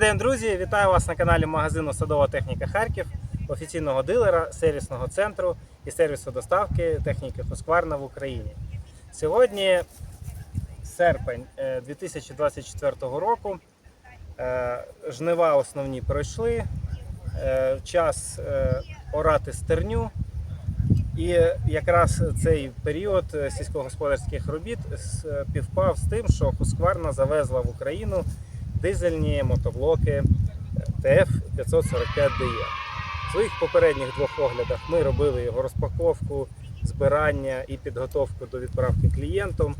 день, друзі! Вітаю вас на каналі магазину Садова техніка Харків, офіційного дилера, сервісного центру і сервісу доставки техніки Husqvarna в Україні. Сьогодні серпень е, 2024 року. Е, Жнива основні пройшли. Е, Час е, орати стерню. І якраз цей період е, сільськогосподарських робіт співпав з тим, що Husqvarna завезла в Україну дизельні мотоблоки TF545DE. В своїх попередніх двох оглядах ми робили його розпаковку, збирання і підготовку до відправки клієнтам.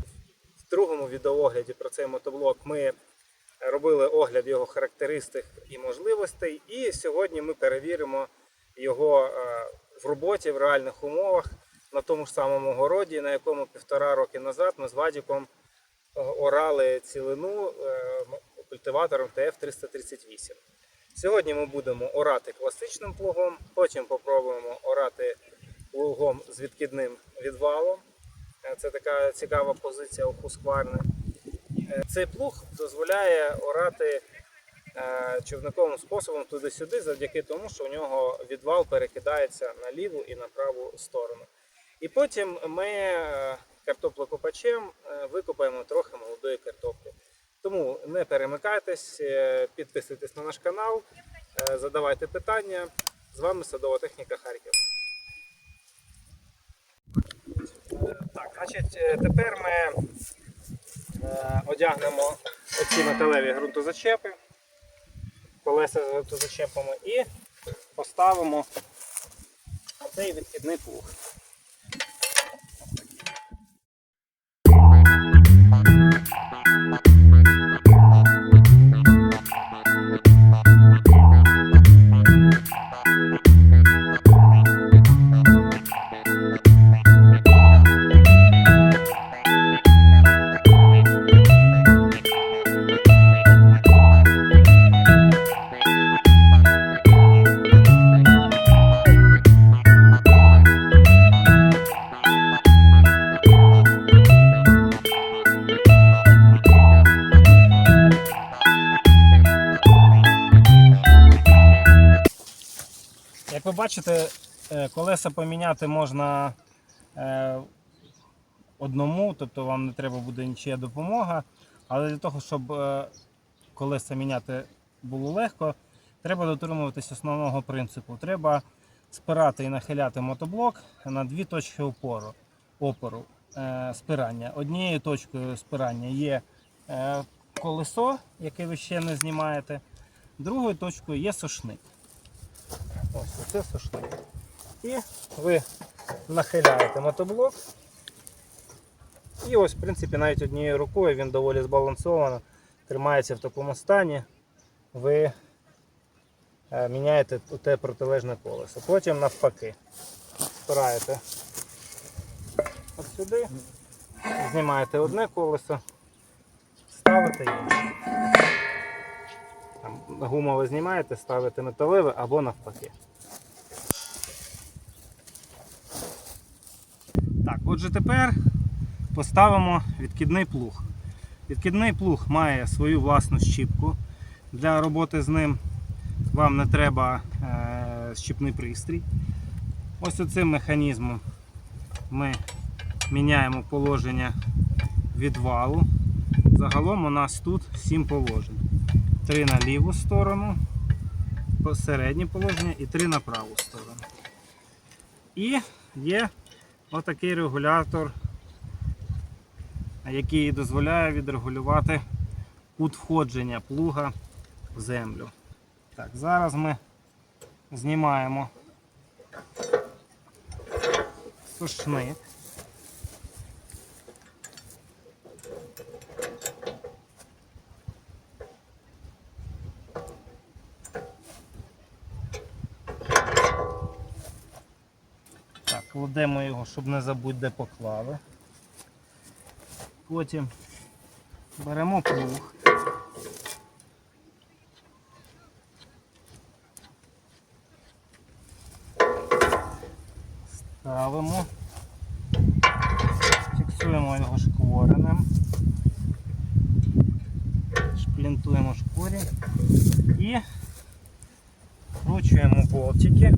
В другому відеоогляді про цей мотоблок ми робили огляд його характеристик і можливостей. І сьогодні ми перевіримо його е, в роботі в реальних умовах на тому ж самому городі, на якому півтора роки назад ми з Вадіком е, орали цілину е, культиватором ТФ-338. Сьогодні ми будемо орати класичним плугом, потім попробуємо орати плугом з відкидним відвалом. Е, Це така цікава позиція у Husqvarna. Е, Цей плуг дозволяє орати е, човниковим способом туди-сюди, завдяки тому, що у нього відвал перекидається на ліву і на праву сторону. І потім ми картоплокопачем е, викопаємо трохи молодої картоплі. Тому не перемикайтесь, е, підписуйтесь на наш канал, е, задавайте питання. З вами Садова техніка Харків. Так, значить, е, тепер ми одягнемо оці металеві ґрунтозачепи, колеса з ґрунтозачепами і поставимо цей відхідний плуг. Як ви Thank you. Бачите, е, колеса поміняти можна е, одному, тобто вам не треба буде нічия допомога. Але для того, щоб е, колеса міняти було легко, треба дотримуватись основного принципу. Треба спирати і нахиляти мотоблок на дві точки опору, опору спирання. Однією точкою спирання є колесо, яке ви ще не знімаєте, другою точкою є сошник. Ось це сушник. І ви нахиляєте мотоблок. І ось, в принципі, навіть однією рукою він доволі збалансовано тримається в такому стані. Ви е, міняєте те протилежне колесо. Потім навпаки. Спираєте от сюди, знімаєте одне колесо, ставите інше. Гумове знімаєте, ставите металеве або навпаки. Так, отже, тепер поставимо відкидний плуг. Відкидний плуг має свою власну щіпку. Для роботи з ним вам не треба е, щіпний пристрій. Ось оцим механізмом ми міняємо положення відвалу. Загалом у нас тут 7 положень. Три на ліву сторону, середнє положення і три на праву сторону. І є отакий регулятор, який дозволяє відрегулювати кут входження плуга в землю. Так, зараз ми знімаємо сушник. Так, щоб не забути, де поклали. Потім беремо плуг. Ставимо, фіксуємо його шкворенем. плінтуємо шкурі і вкручуємо болтики.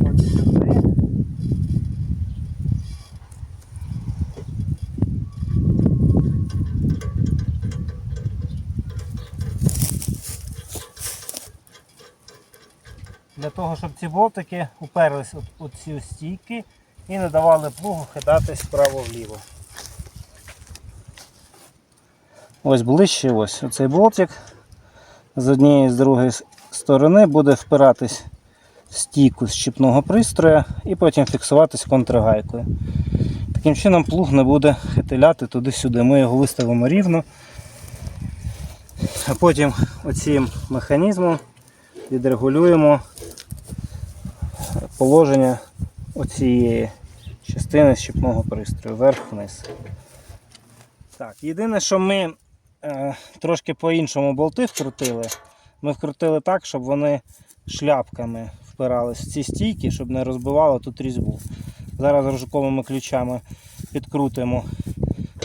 От сюди. Для того, щоб ці болтики уперлись от ці стійки і не давали плугу хитатись вправо-вліво. Ось ближче ось оцей болтик з однієї і з другої сторони буде впиратись в стійку з щіпного пристрою і потім фіксуватись контргайкою. Таким чином плуг не буде хитиляти туди-сюди. Ми його виставимо рівно. А потім оцим механізмом відрегулюємо положення оцієї частини щіпного пристрою вверх-вниз. Так, єдине, що ми е, трошки по-іншому болти вкрутили. Ми вкрутили так, щоб вони шляпками впирались в ці стійки, щоб не розбивало тут різьбу. Зараз рожковими ключами підкрутимо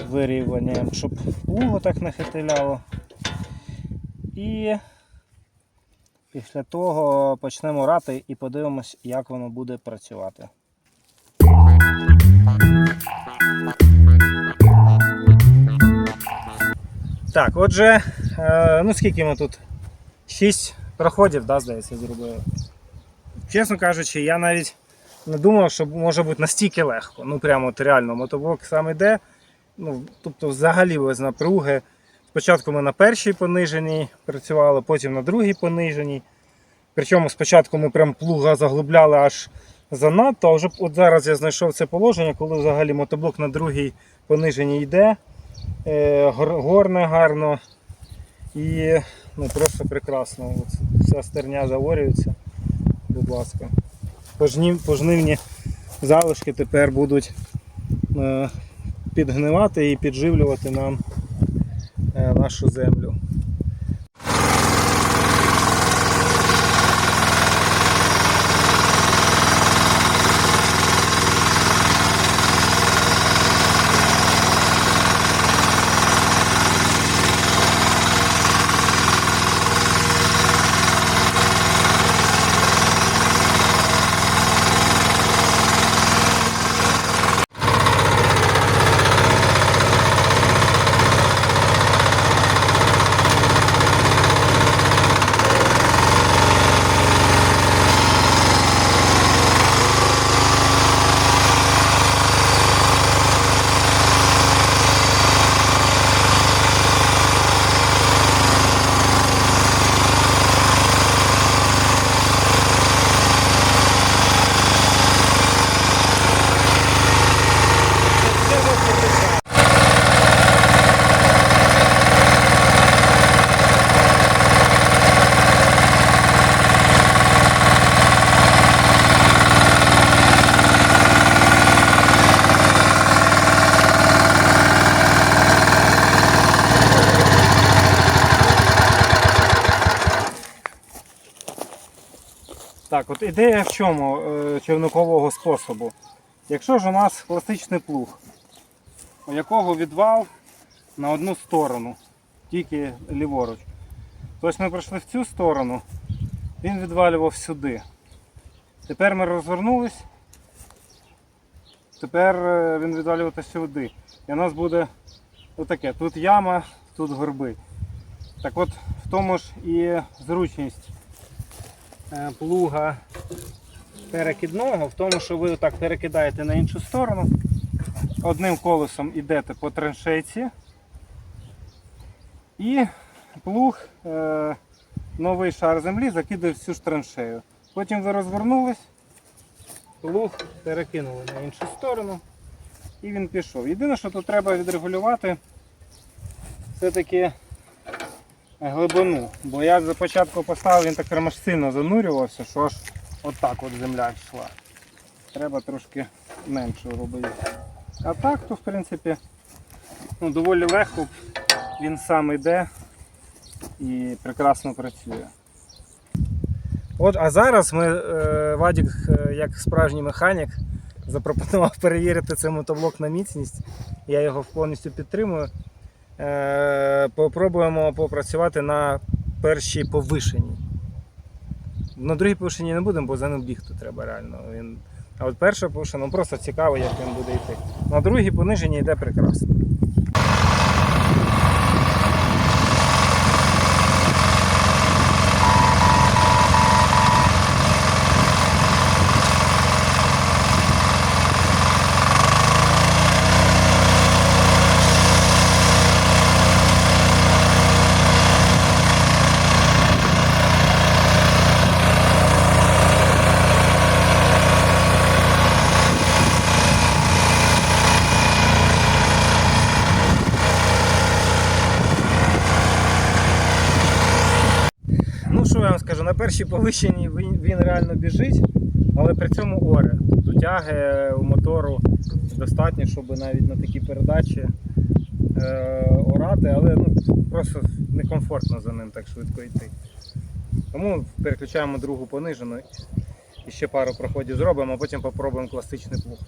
вирівнянням, щоб плугу так не хитиляло. І після того почнемо рати і подивимось, як воно буде працювати. Так, отже, е, ну скільки ми тут? 6 проходів, да, здається, зробили. Чесно кажучи, я навіть не думав, що може бути настільки легко. Ну прямо от реально мотоблок сам іде. Ну, тобто взагалі без напруги. Спочатку ми на першій пониженій працювали, потім на другій пониженій. Причому спочатку ми прям плуга заглибляли аж занадто, а вже от зараз я знайшов це положення, коли взагалі мотоблок на другій пониженій йде. Е, горне гарно і ну, просто прекрасно. От, вся стерня заворюється. Будь ласка. Пожнивні залишки тепер будуть е, підгнивати і підживлювати нам нашу землю. Так, от ідея в чому е, човникового способу. Якщо ж у нас класичний плуг, у якого відвал на одну сторону, тільки ліворуч. Тобто ми пройшли в цю сторону, він відвалював сюди. Тепер ми розвернулись, тепер е, він відвалювати сюди. І у нас буде отаке, тут яма, тут горби. Так от в тому ж і зручність плуга перекидного в тому, що ви так перекидаєте на іншу сторону. Одним колесом йдете по траншейці. І плуг е, новий шар землі закидає в цю ж траншею. Потім ви розвернулись, плуг перекинули на іншу сторону і він пішов. Єдине, що тут треба відрегулювати, все-таки глибину. Бо я за початку поставив, він так прямо сильно занурювався, що аж отак от земля йшла. Треба трошки менше робити. А так, то в принципі ну, доволі легко він сам йде і прекрасно працює. От, а зараз ми, е, Вадік, е, як справжній механік, запропонував перевірити цей мотоблок на міцність. Я його повністю підтримую. Е, попробуємо попрацювати на першій повишенні. На другій повишенні не будемо, бо за ним бігти треба реально. А от перша повишена, ну просто цікаво, як він буде йти. На другій пониженні йде прекрасно. Вам скажу, на першій повищенні він, реально біжить, але при цьому оре. Тобто тяги у мотору достатньо, щоб навіть на такі передачі е, орати, але ну, просто некомфортно за ним так швидко йти. Тому переключаємо другу понижену і ще пару проходів зробимо, а потім попробуємо класичний плуг.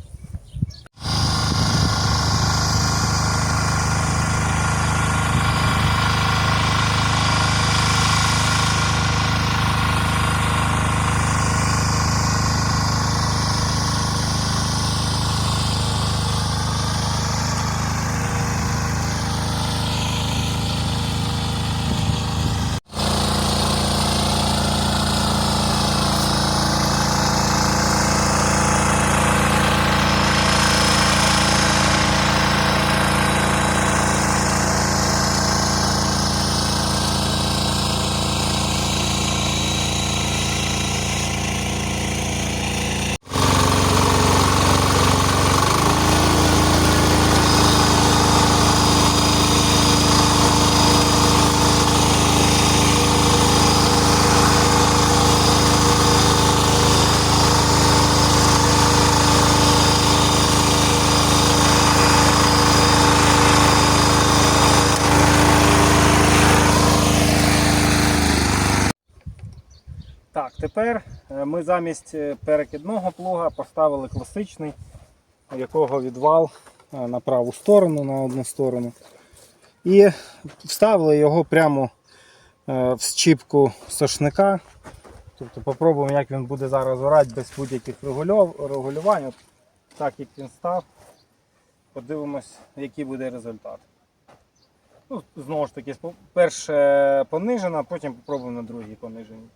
Так, тепер е, ми замість е, перекидного плуга поставили класичний, у якого відвал е, на праву сторону, на одну сторону. І вставили його прямо е, в щіпку сошника. Тобто попробуємо, як він буде зараз орати без будь-яких регулювань. От Так як він став. Подивимось, який буде результат. Ну, знову ж таки, перше понижена, потім попробуємо на другій пониженій.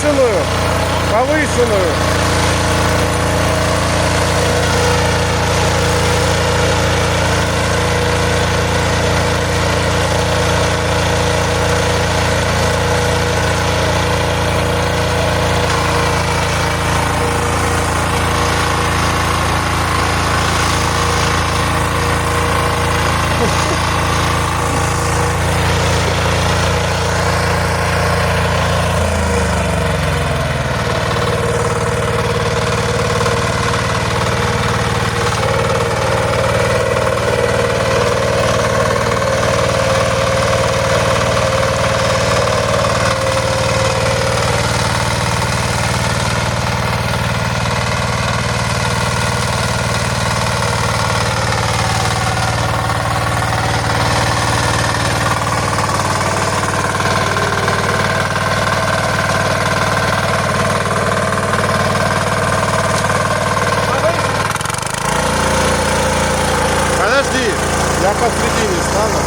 Повышенную! Повышенную! Подожди, я посередине стану.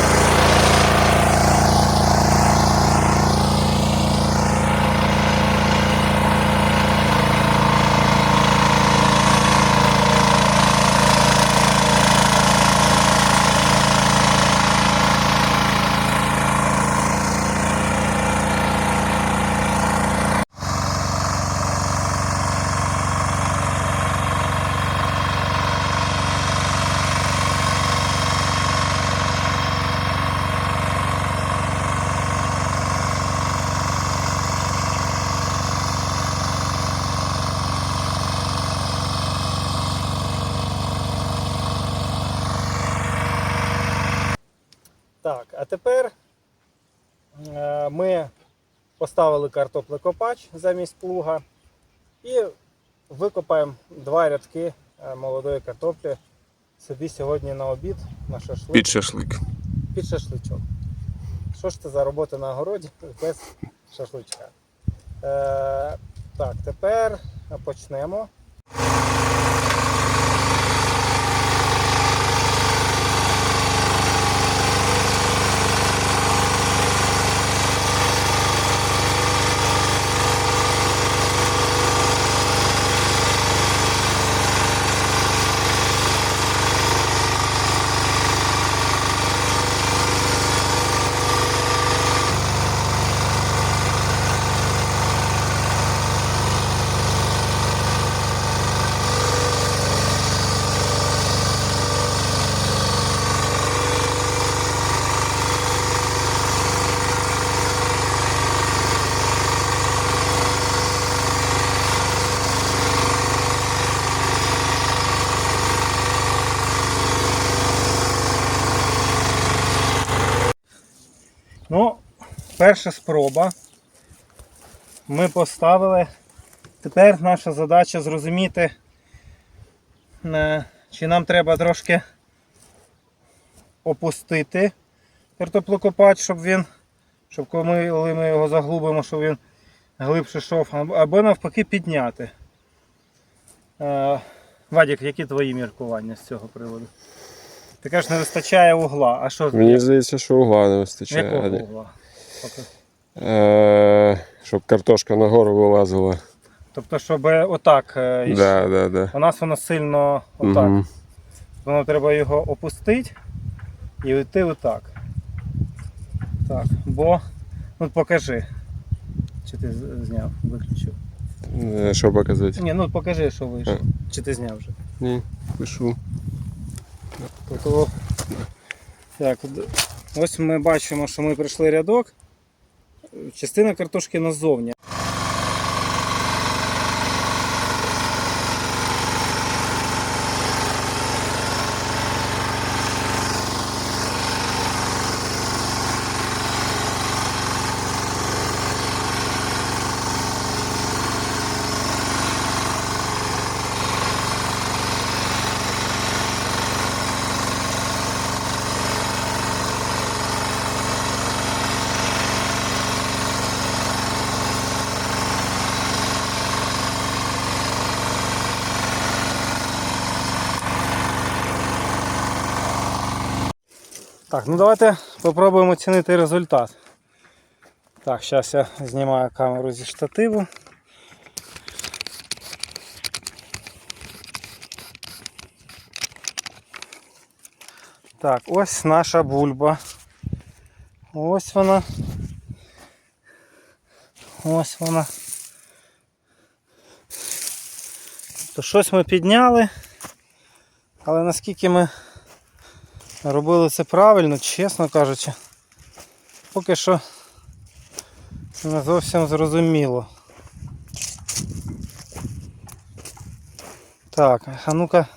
Так, а тепер е, ми поставили картоплекопач замість плуга і викопаємо два рядки е, молодої картоплі собі сьогодні на обід, на шашлик. Під шашлик. під шашличок. Що ж це за робота на городі без шашличка? Е, так, тепер почнемо. Ну, перша спроба. Ми поставили. Тепер наша задача зрозуміти, е, чи нам треба трошки опустити картоплокопач, щоб він, щоб коли ми, його заглубимо, щоб він глибше або- або навпаки підняти. Е, Вадік, які твої міркування з цього приводу? Ти кажеш, не вистачає угла. А що Мені здається, що угла не вистачає. якого угла? Е, щоб картошка нагору вилазила. Тобто, щоб отак е. Да, да, да. У нас воно сильно отак. Мгм. Воно треба його опустити і йти отак. Так, бо. Ну покажи. Чи ти з- зняв, виключив? Е, Що показати? Ні, ну покажи, що вийшло. Чи ти зняв вже? Ні, пишу. Тобто, так, д- ось ми бачимо, що ми пройшли рядок. Частина картошки назовні. Так, ну давайте спробуємо оцінити результат. Так, зараз я знімаю камеру зі штативу. Так, ось наша бульба. Ось вона. Ось вона. То щось ми підняли. Але наскільки ми робили це правильно, чесно кажучи, поки що не зовсім зрозуміло. Так, а ну-ка,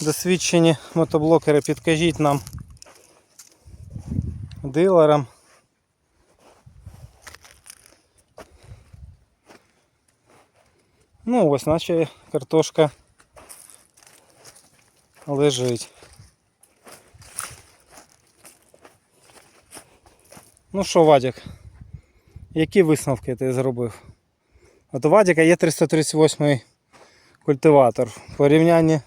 досвідчені мотоблокери, підкажіть нам дилерам. Ну ось, наче картошка лежить. Ну що, Вадик, які висновки ти зробив? От у Вадика є 338 культиватор. В порівнянні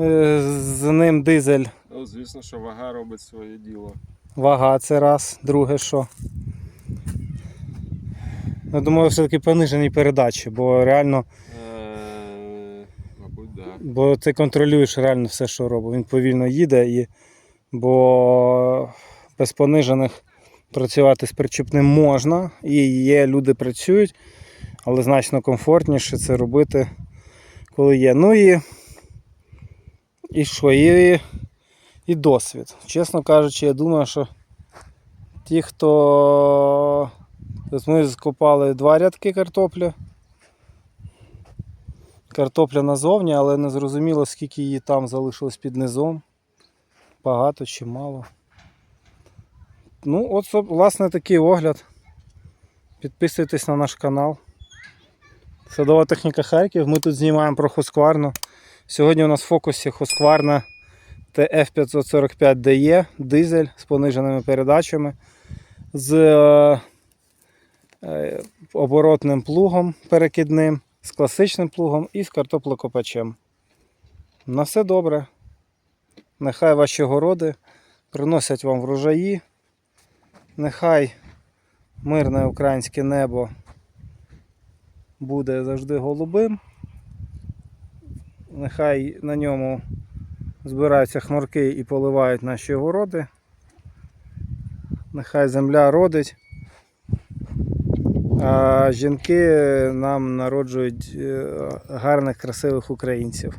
е, з ним дизель Ну, звісно, що вага робить своє діло. Вага це раз, друге що. Я думаю, все-таки понижені передачі, бо реально, Е, мабуть. Да. бо ти контролюєш реально все, що робить. Він повільно їде, і, бо без понижених працювати з причіпним можна. І є, люди працюють, але значно комфортніше це робити, коли є. Ну і, і що? І, і досвід. Чесно кажучи, я думаю, що ті, хто. Ми скопали два рядки картоплі. Картопля назовні, але не зрозуміло, скільки її там залишилось під низом. Багато чи мало. Ну, от, власне, такий огляд. Підписуйтесь на наш канал. Садова техніка Харків. Ми тут знімаємо про Хоскварну. Сьогодні у нас в фокусі Хоскварна TF545DE, дизель з пониженими передачами, з е, е, оборотним плугом перекидним, з класичним плугом і з картоплокопачем. На все добре. Нехай ваші городи приносять вам врожаї. Нехай мирне українське небо буде завжди голубим. Нехай на ньому збираються хмарки і поливають наші городи. Нехай земля родить. А жінки нам народжують е, гарних, красивих українців.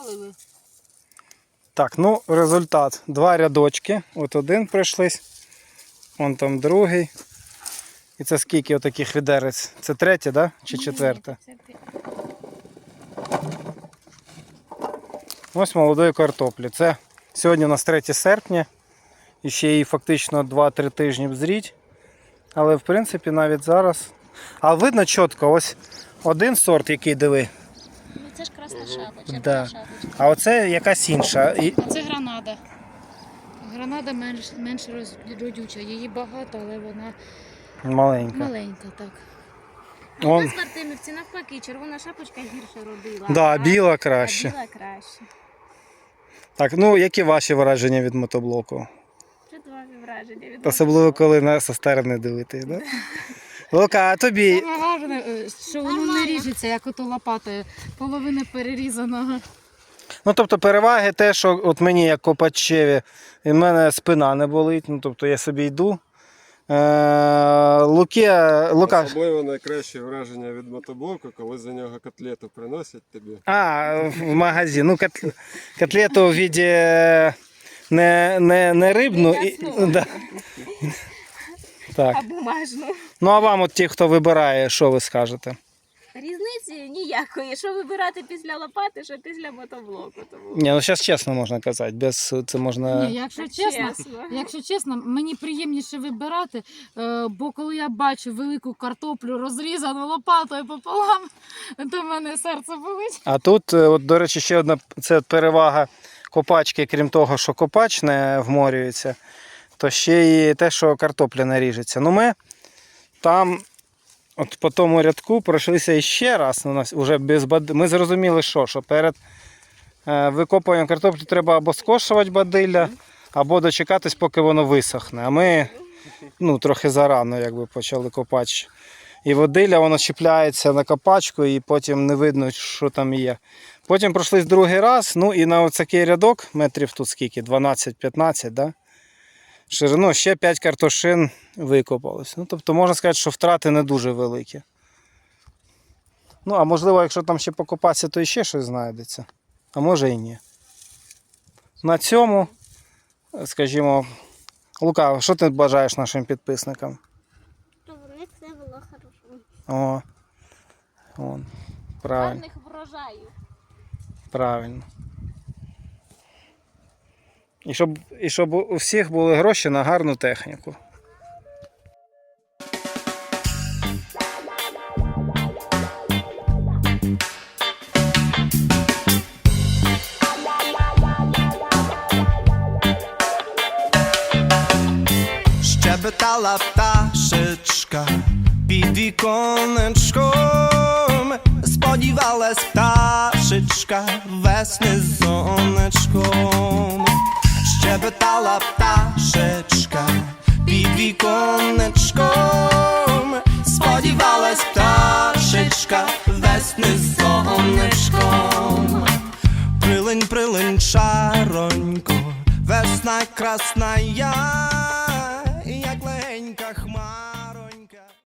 Палили. Так, ну результат. Два рядочки. От один прийшлись, вон там другий. І це скільки отаких відерець? Це третє, да? чи четверте? Це Ось молодої картоплі. Це сьогодні у нас 3 серпня. І ще їй фактично 2-3 тижні взріть. Але в принципі навіть зараз. А видно чітко, ось один сорт, який диви. Це ж красна шапочка. Да. шапочка. А оце якась інша. І... А це гранада. Гранада менш, менш роз- родюча. Її багато, але вона Маленька. маленька, так. Он... У нас навпаки, червона шапочка гірше родила. Да, а- біла а краще. біла краще. Так, ну які ваші враження від мотоблоку? Чудові враження від Особливо коли на со сторони дивитись, да? Лука, а тобі. Саме гарне, е, що воно не ріжеться, як ото лопатою. Половина перерізаного. Ну тобто переваги те, що от мені як копачеві, і в мене спина не болить, ну тобто я собі йду. Е, Луки, Лука. Особливо найкраще враження від мотоблоку, коли за нього котлету приносять тобі. А, в магазин. Ну, кот- котлету в віді не, не, не рибну. І, да. Так. А бумажну. Ну а вам, от ті, хто вибирає, що ви скажете? Різниці ніякої. Що вибирати після лопати, що після мотоблоку. Тому... Ні, ну зараз чесно можна казати, без це можна. Ні, якщо Так чесно, чесно. якщо чесно, мені приємніше вибирати, е, бо коли я бачу велику картоплю розрізану лопатою пополам, то в мене серце болить. А тут, е, от, до речі, ще одна це перевага копачки, крім того, що копач не вморюється, то ще і те, що картопля не ріжеться. Ну ми там от по тому рядку пройшлися іще раз. У нас вже без бад... Ми зрозуміли, що, що перед е, викопуванням картоплі треба або скошувати бадилля, або дочекатись, поки воно висохне. А ми ну, трохи зарано якби, почали копати. І водилля воно чіпляється на копачку, і потім не видно, що там є. Потім пройшлись другий раз, ну і на такий рядок, метрів тут скільки, 12-15, да? Ширину ще 5 картошин викопалось. Ну, тобто можна сказати, що втрати не дуже великі. Ну, а можливо, якщо там ще покопатися, то ще щось знайдеться. А може і ні. На цьому, скажімо, Лука, що ти бажаєш нашим підписникам? Щоб у них все було хорошо. О, вон, правильно, Гарних врожаїв. правильно. І щоб, і щоб у всіх були гроші на гарну техніку. Щебетала пташечка під віконечком, сподівалась пташечка весни пташечка під віконечком, сподівалась пташечка весни сонечком. Прилинь, прилинь, шаронько, весна красна я.